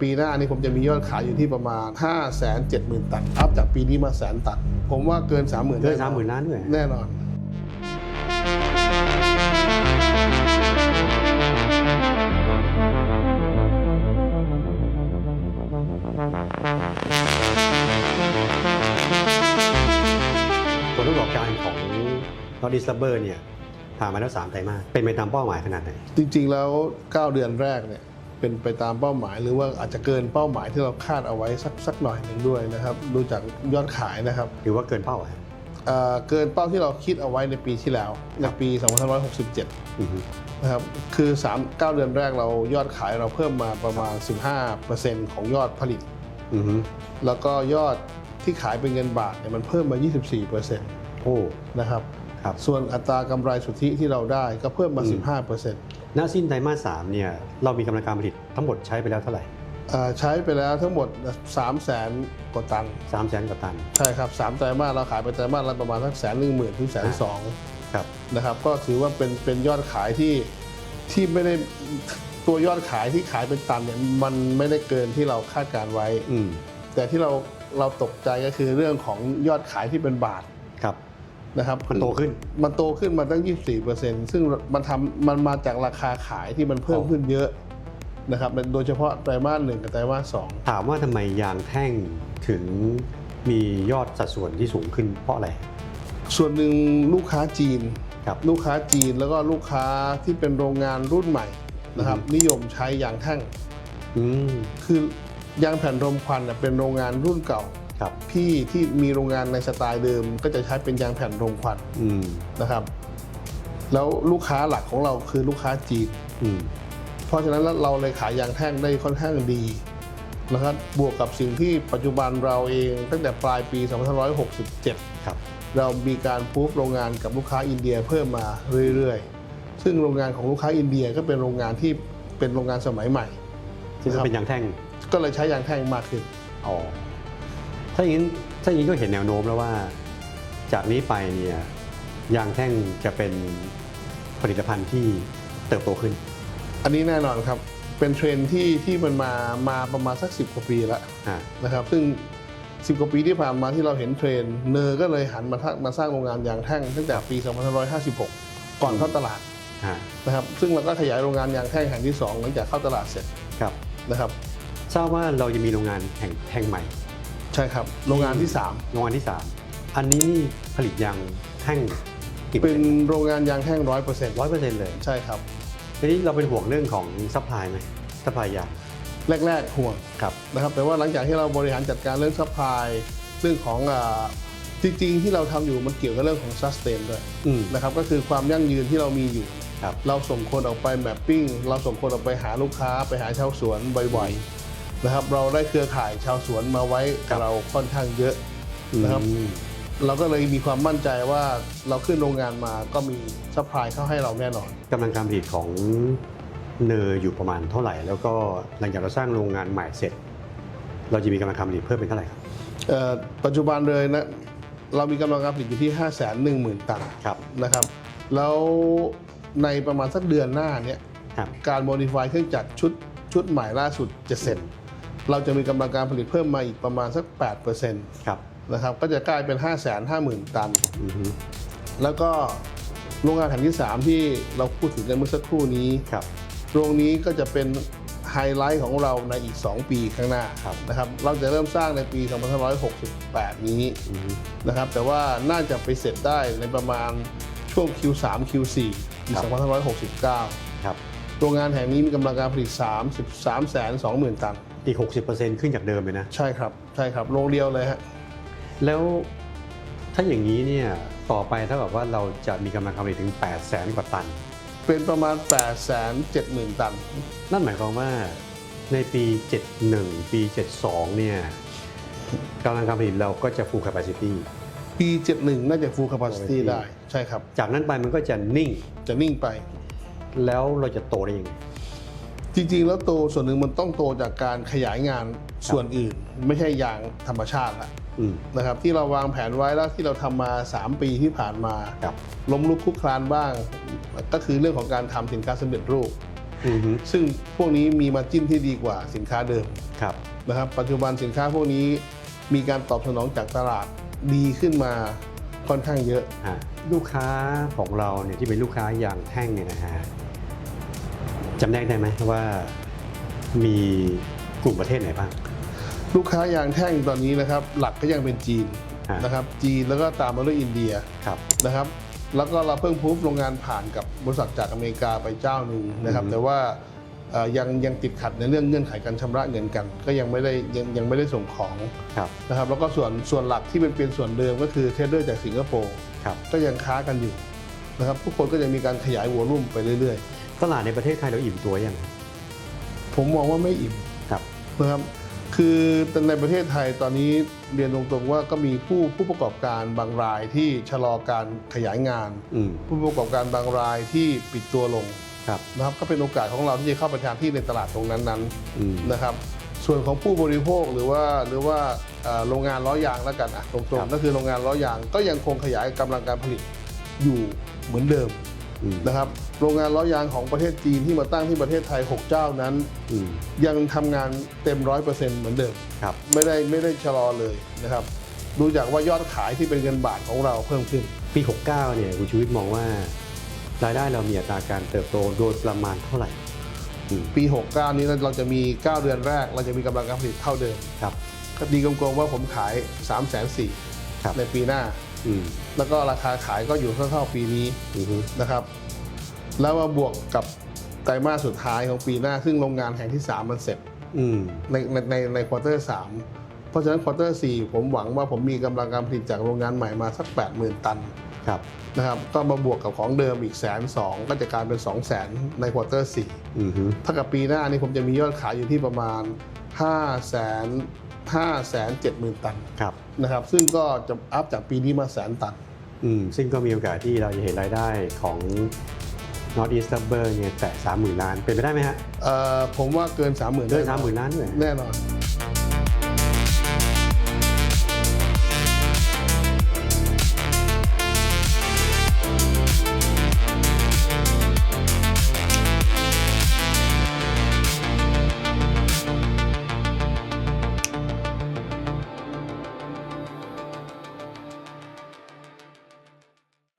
ปีหน้านี้ผมจะมียอดขายอยู่ที่ประมาณ 5 7 0 0 0 0 ตัน อัพจากปีนี้มาแสนตัน ผมว่าเกิน 30,000เกินสามหมื่นล้านด้วย แน่นอน ผลประกอบการของนอร์ดิสเบอร์เนี่ยผ่านมาแล้วสามไตรมาสเป็นไปตามเป้าหมายขนาดไหน จริงๆแล้ว 9 เดือนแรกเนี่ย เป็นไปตามเป้าหมาย หรือว่าอาจจะเกินเป้าหมายที่เราคาดเอาไว้สักสักหน่อยหนึ่งด้วยนะครับดูจากยอดขายนะครับหรือว่าเกินเป้าอะเอ่อเกินเป้าที่เราคิดเอาไว้ในปีที่แล้วในปี 2567 อือฮึนะครับคือ 3 9 เดือนแรกเรายอดขายเราเพิ่มมาประมาณ 15%ของยอดผลิต อือฮึแล้วก็ยอดที่ขายเป็นเงินบาทเนี่ยมันเพิ่มมา 24%โอ้นะครับ ครับ ส่วนอัตรากำไรสุทธิที่เราได้ก็เพิ่มมาอืม15% ณสิ้นไตรมาสสามเนี่ยเรามีกำลังการผลิตทั้งหมดใช้ไปแล้วเท่าไหร่อ่าใช้ไปแล้วทั้งหมด 3 0 0แสนกว่าตันสามแสนกว่าตัน ใช่ครับ3ไตรมาสเราขายไปไตรมาสละประมาณสักแสนหนึ่งหมื่นถึงแสนสองครับ นะครับ ก็ถือว่าเป็นเป็นยอดขายที่ที่ไม่ได้ตัวยอดขายที่ขายเป็นตันเนี่ยมันไม่ได้เกินที่เราคาดการไว้ อืม แต่ที่เราเราตกใจก็คือเรื่องของยอดขายที่เป็นบาทครับ นะครับมันโตขึ้นมันโตขึ้นมาตั้ง 24%ซึ่งมันทำมันมาจากราคาขายที่มันเพิ่มอ๋อขึ้นเยอะนะครับโดยเฉพาะไตรมาสหนึ่งกับไตรมาสสองถามว่าทำไมยางแท่งถึงมียอดสัดส่วนที่สูงขึ้นเพราะอะไร ส่วนหนึ่งลูกค้าจีนครับลูกค้าจีนแล้วก็ลูกค้าที่เป็นโรงงานรุ่นใหม่นะครับอือฮึนิยมใช้ยางแท่งอืมคือยางแผ่นรมควันน่ะเป็นโรงงานรุ่นเก่าครับ ที่ที่มีโรงงานในสไตล์เดิม ก็จะใช้เป็นยางแผ่นรมควันอืมนะครับ แล้วลูกค้าหลักของเราคือลูกค้าจีนอืมเพราะฉะนั้นเราเลยขายยางแท่งได้ค่อนข้างดีนะครับบวกกับสิ่งที่ปัจจุบันเราเองตั้งแต่ปลายปี 2567 ครับ เรามีการพูฟโรงงานกับลูกค้าอินเดียเพิ่มมาเรื่อยๆ ซึ่งโรงงานของลูกค้าอินเดียก็เป็นโรงงานที่เป็นโรงงานสมัยใหม่ ซึ่งครับเป็นยางแท่งก็เลยใช้ยางแท่งมากขึ้น อ๋อ ถ้าอย่างนี้ถ้าอย่างนี้ก็เห็นแนวโน้มแล้วว่า จากนี้ไปเนี่ยยางแท่งจะเป็นผลิตภัณฑ์ที่เติบโตขึ้น อันนี้แน่นอนครับ เป็นเทรนด์ที่ที่มันมามาประมาณสัก 10 กว่าปีแล้วอ่า นะครับ ซึ่ง 10 กว่าปีที่ผ่านมาที่เราเห็นเทรนด์เนอร์ก็เลยหันมาทักมาสร้างโรงงานยางแท่งตั้งแต่ปี 2556 ก่อนเข้าตลาดอ่านะครับ ซึ่งเราก็ขยายโรงงานยางแท่งแห่งที่ 2 หลังจากเข้าตลาดเสร็จครับนะครับ ทราบว่าเราจะมีโรงงานแห่งแท่งใหม่ใช่ครับโรงงานที่โรงงานที่ 3 อันนี้นี่ผลิตยางแท่งกี่3เป็นโรงงานยางแท่งร้อยเปอร์เซ็นต์ร้อยเปอร์เซ็นต์เลยใช่ครับ ทีนี้เราเป็นห่วงเรื่องของซัพพลายไหมซัพพลายยางแรก ๆ ห่วงครับ นะครับแต่ว่าหลังจากที่เราบริหารจัดการเรื่องซัพพลายเรื่องของอาจริง ๆ ที่เราทำอยู่มันเกี่ยวกับเรื่องของ sustain ด้วยอืมนะครับก็คือความยั่งยืนที่เรามีอยู่ ครับ เราส่งคนออกไปแมปปิ้งเราส่งคนออกไปหาลูกค้าไปหาชาวสวนบ่อยๆ นะครับ เราได้เครือข่ายชาวสวนมาไว้ครักับบเราค่อนข้างเยอะนะครับอืมเราก็เลยมีความมั่นใจว่าเราขึ้นโรงงานมาก็มีซัพพลายเข้าให้เราแน่นอน กำลังการผลิตของเนออยู่ประมาณเท่าไหร่ แล้วก็หลังจากเราสร้างโรงงานใหม่เสร็จ เราจะมีกำลังการผลิตเพิ่มเป็นเท่าไหร่ครับ เอ่อปัจจุบันเลยนะเรามีกำลังการผลิตอยู่ที่ 5 1 0 0 0 0 ตันครับ นะครับ แล้วในประมาณสักเดือนหน้าเนี้ยครับ การโมดิฟายเครื่องจักรชุดชุดใหม่ล่าสุดจะเสร็จ เราจะมีกำลังการผลิตเพิ่มมาอีกประมาณสัก8%นครับะครับก็จะกลายเป็น 5 5 0 0 0 0 ตันอือฮึแล้วก็โรงงานแห่งที่ 3 ที่เราพูดถึงกันเมื่อสักครู่นี้ครับโรงนี้ก็จะเป็นไฮไลท์ของเราในอีก 2 ปีข้างหน้าครับนะครับเราจะเริ่มสร้างในปี2568 นี้อือฮึนะครับแต่ว่าน่าจะไปเสร็จได้ในประมาณช่วง Q3 Q4 ปี2569 ครับโรงงานแห่งนี้มีกำลังการผลิต 33แสน20,000 ตันอีก 60%ขึ้นจากเดิมเลยนะ ใช่ครับใช่ครับโรงเดียวเลยฮะแล้วถ้าอย่างนี้เนี่ยต่อไปถ้าแบบว่าเราจะมีกำลังการผลิตถึง 8 0 0แสนกว่าตัน เป็นประมาณ8แสน70,000 ตัน นั่นหมายความว่าในปี 71 ปี 72 เนี่ยกำลังการผลิตเราก็จะ full capacity ปี 71 น่าจะ full capacity ได้ใช่ครับ จากนั้นไปมันก็จะนิ่งจะนิ่งไป แล้วเราจะโตได้ยังไง จริงๆ แล้วโตส่วนหนึ่งมันต้องโตจากการขยายงานส่วนอื่น ไม่ใช่ยางธรรมชาติละอืมนะครับที่เราวางแผนไว้แล้วที่เราทำมา 3 ปีที่ผ่านมาครับล้มลุกคลุกคลานบ้าง ก็คือเรื่องของการทำสินค้าสำเร็จรูปอือฮึซึ่งพวกนี้มีมาจิ้นที่ดีกว่าสินค้าเดิมครับนะครับ ปัจจุบันสินค้าพวกนี้มีการตอบสนองจากตลาดดีขึ้นมาค่อนข้างเยอะอะลูกค้าของเราเนี่ยที่เป็นลูกค้ายางแท่งเนี่ยนะฮะ จำแนกได้ไหมว่ามีกลุ่มประเทศไหนบ้าง ลูกค้ายางแท่งตอนนี้นะครับ หลักก็ยังเป็นจีนฮะนะครับ จีนแล้วก็ตามมาด้วยอินเดียครับ นะครับ แล้วก็เราเพิ่งพูฟโรงงานผ่านกับบริษัทจากอเมริกาไปเจ้าหนึ่งนะครับ อือฮึแต่ว่าเอ่อยังยังติดขัดในเรื่องเงื่อนไขการชำระเงินกัน ก็ยังไม่ได้ยังยังไม่ได้ส่งของครับนะครับ แล้วก็ส่วนส่วนหลักที่เป็นเป็นส่วนเดิมก็คือเทรดเดอร์จากสิงคโปร์ ครับ ก็ยังค้ากันอยู่นะครับทุกคนก็ยังมีการขยายวอลุ่มไปเรื่อย ตลาดในประเทศไทยเราอิ่มตัวยังๆผมมองว่าไม่อิ่มครับนะครับคือในประเทศไทยตอนนี้เรียนตรงๆว่าก็มีผู้ผู้ประกอบการบางรายที่ชะลอการขยายงานอืมผู้ประกอบการบางรายที่ปิดตัวลงครับนะครับก็เป็นโอกาสของเราที่จะเข้าไปแทนที่ในตลาดตรงนั้นอืมๆนะครับ ส่วนของผู้บริโภคหรือว่าหรือว่าเอ่อโรงงานล้อยางแล้วกันอะตรครังบๆก็คือโรงงานล้อยางก็ยังคงขยายกำลังการผลิตอยู่เหมือนเดิมอืม นะครับโรงงานล้อยางของประเทศจีนที่มาตั้งที่ประเทศไทย 6 เจ้านั้นอืมยังทำงานเต็มร้อยเปอร์เซ็นต์เหมือนเดิมครับไม่ได้ไม่ได้ชะลอเลยนะครับดูจากว่ายอดขายที่เป็นเงินบาทของเราเพิ่มขึ้น ปี 69 เนี่ยคุณชูวิทย์มองว่ารายได้เรามีอัตราการเติบโตโดยประมาณเท่าไหร่อืมปี 69 นี้เราจะมี 9 เดือนแรก เราจะมีกำลังการผลิตเท่าเดิมครับก็ดีกลมๆว่าผมขาย 3 4 0 0 0ครับในปีหน้า อืมแล้วก็ราคาขายก็อยู่เท่าๆปีนี้อือฮึนะครับ แล้วมาบวกกับไตรมาสสุดท้ายของปีหน้า ซึ่งโรงงานแห่งที่ 3 มันเสร็จอืมในในในในควอเตอร์สามเพราะฉะนั้นควอเตอร์สี่ผมหวังว่าผมมีกำลังการผลิตจากโรงงานใหม่มาสัก 80,000 ตันครับ นะครับ ก็มาบวกกับของเดิมอีกแสนสองก็จะกลายเป็น 2 0 0แสนในควอเตอร์สี่อือฮึ ถ้ากับปีหน้านี่ผมจะมียอดขายอยู่ที่ประมาณ 5 0 0แสน5แสน7หมื่นตันครับนะครับ ซึ่งก็จะอัพจากปีนี้มาแสนตันอืมซึ่งก็มีโอกาสที่เราจะเห็นรายได้ของ North East Rubber เนี่ยแตะ30,000 ล้าน เป็นไปได้ไหมฮะเอ่อผมว่าเกิน 30,000 เกิน30,000 ล้านด้วยแน่นอน